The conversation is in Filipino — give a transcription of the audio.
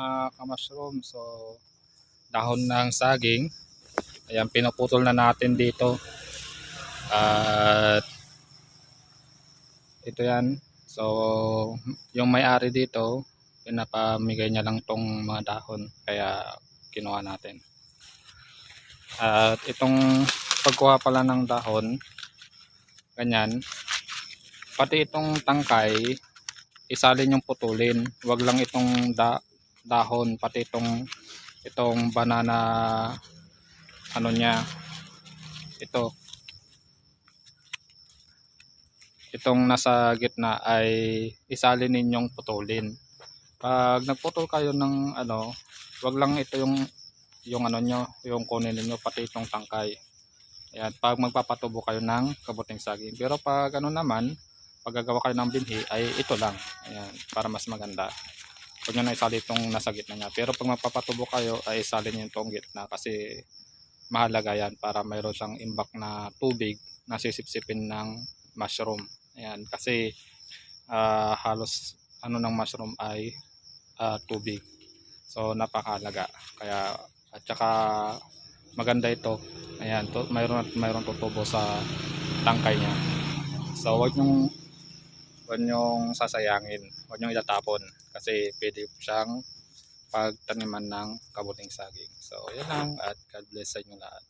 mga kamushroom. So, dahon ng saging. Ayan, pinuputol na natin dito. At ito yan. So, yung may-ari dito, pinapamigay niya lang tong mga dahon. Kaya, kinuha natin. At itong pagkuha pala ng dahon, ganyan, pati itong tangkay, isalin yung putulin. Huwag lang itong da dahon, pati itong itong banana ano niya ito. Itong nasa gitna ay isalin ninyong putulin. Pag nagputol kayo ng ano wag lang ito yung yung ano nyo yung kunin ninyo pati itong tangkay. Ayan, pag magpapatubo kayo ng kabuting saging. Pero pag ano naman pag gagawa kayo ng binhi ay ito lang. Ayan, para mas maganda huwag nyo na isali itong nasa gitna niya. Pero pag magpapatubo kayo ay isalin nyo itong gitna kasi mahalaga yan para mayroon siyang imbak na tubig na sisipsipin ng mushroom. Ayan kasi ah, halos ano ng mushroom ay ah, tubig. So napakahalaga. Kaya at saka maganda ito. Ayan to, mayroon at mayroon tutubo sa tangkay niya. So wag nyong wag nyong sasayangin. Wag nyong itatapon. Kasi pwede siyang pagtaniman ng kabuting saging. So yan lang. At God bless sa inyo lahat